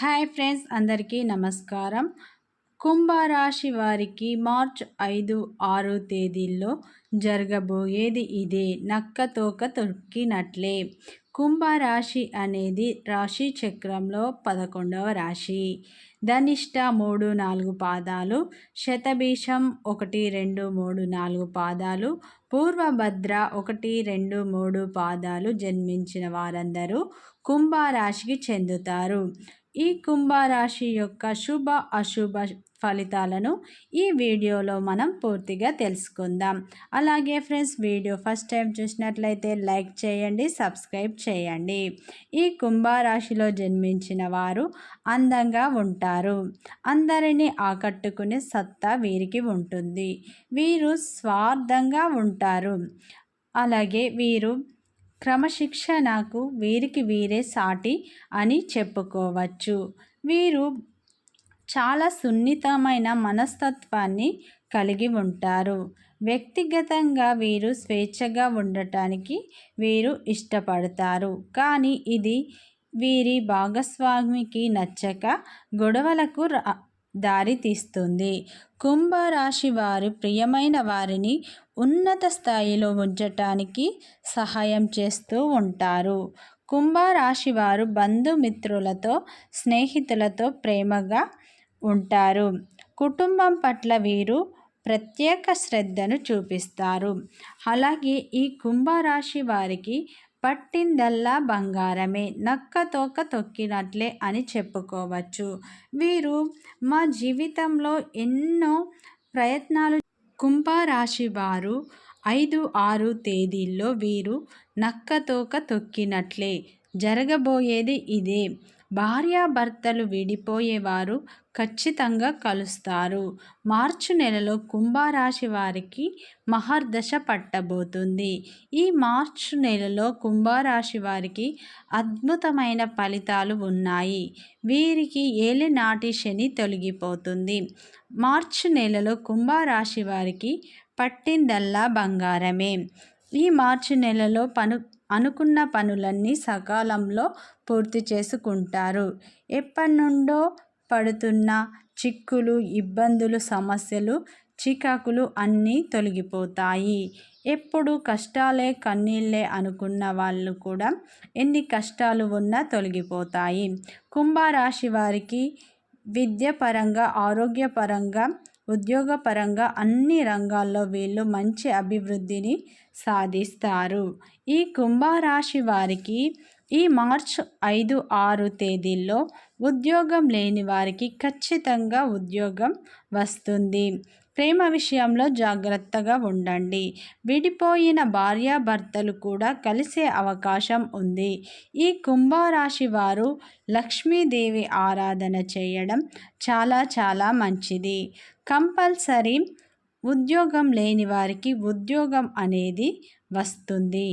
Hi friends అందరికీ నమస్కారం. కుంభరాశి వారికి మార్చ్ ఐదు ఆరు తేదీల్లో జరగబోయేది ఇదే. నక్కతోక తొక్కినట్లే. కుంభరాశి అనేది రాశి చక్రంలో పదకొండవ రాశి. ధనిష్ట మూడు నాలుగు పాదాలు శతభీషం ఒకటి రెండు మూడు నాలుగు పాదాలు పూర్వభద్ర ఒకటి రెండు మూడు పాదాలు జన్మించిన వారందరూ కుంభరాశికి చెందుతారు. ఈ కుంభరాశి యొక్క శుభ అశుభ ఫలితాలను ఈ వీడియోలో మనం పూర్తిగా తెలుసుకుందాం. అలాగే ఫ్రెండ్స్ వీడియో ఫస్ట్ టైం చూసినట్లయితే లైక్ చేయండి సబ్స్క్రైబ్ చేయండి. ఈ కుంభరాశిలో జన్మించిన వారు అందంగా ఉంటారు. అందరినీ ఆకట్టుకునే సత్తా వీరికి ఉంటుంది. వీరు స్వార్థంగా ఉంటారు. అలాగే వీరు క్రమశిక్షణకు వీరికి వీరే సాటి అని చెప్పుకోవచ్చు. వీరు చాలా సున్నితమైన మనస్తత్వాన్ని కలిగి ఉంటారు. వ్యక్తిగతంగా వీరు స్వేచ్ఛగా ఉండటానికి వీరు ఇష్టపడతారు. కానీ ఇది వీరి భాగస్వామికి నచ్చక గొడవలకు దారితీస్తుంది కుంభరాశి వారు ప్రియమైన వారిని ఉన్నత స్థాయిలో ఉంచటానికి సహాయం చేస్తూ ఉంటారు. కుంభరాశి వారు బంధుమిత్రులతో స్నేహితులతో ప్రేమగా ఉంటారు. కుటుంబం పట్ల వీరు ప్రత్యేక శ్రద్ధను చూపిస్తారు. అలాగే ఈ కుంభరాశి వారికి పట్టిందల్లా బంగారమే. నక్క తోక తొక్కినట్లే అని చెప్పుకోవచ్చు. వీరు మా జీవితంలో ఎన్నో ప్రయత్నాలు కుంభరాశి వారు ఐదు ఆరు తేదీల్లో వీరు నక్క తోక తొక్కినట్లే. జరగబోయేది ఇదే. భార్యాభర్తలు విడిపోయేవారు ఖచ్చితంగా కలుస్తారు. మార్చి నెలలో కుంభరాశి వారికి మహర్దశ పట్టబోతుంది. ఈ మార్చి నెలలో కుంభరాశి వారికి అద్భుతమైన ఫలితాలు ఉన్నాయి. వీరికి ఏలినాటి శని తొలగిపోతుంది. మార్చి నెలలో కుంభరాశి వారికి పట్టిందల్లా బంగారమే. ఈ మార్చి నెలలో పను అనుకున్న పనులన్నీ సకాలంలో పూర్తి చేసుకుంటారు. ఎప్పటినుండో పడుతున్న చిక్కులు ఇబ్బందులు సమస్యలు చికాకులు అన్నీ తొలగిపోతాయి. ఎప్పుడు కష్టాలే కన్నీళ్ళే అనుకున్న వాళ్ళు కూడా ఎన్ని కష్టాలు ఉన్నా తొలగిపోతాయి. కుంభరాశి వారికి విద్యపరంగా ఆరోగ్యపరంగా ఉద్యోగపరంగా అన్ని రంగాల్లో వీళ్ళు మంచి అభివృద్ధిని సాధిస్తారు. ఈ కుంభరాశి వారికి ఈ మార్చ్ ఐదు ఆరు తేదీల్లో ఉద్యోగం లేని వారికి ఖచ్చితంగా ఉద్యోగం వస్తుంది. ప్రేమ విషయంలో జాగ్రత్తగా ఉండండి. విడిపోయిన భార్యాభర్తలు కూడా కలిసే అవకాశం ఉంది. ఈ కుంభరాశి వారు లక్ష్మీదేవి ఆరాధన చేయడం చాలా చాలా మంచిది. కంపల్సరీ ఉద్యోగం లేని వారికి ఉద్యోగం అనేది వస్తుంది.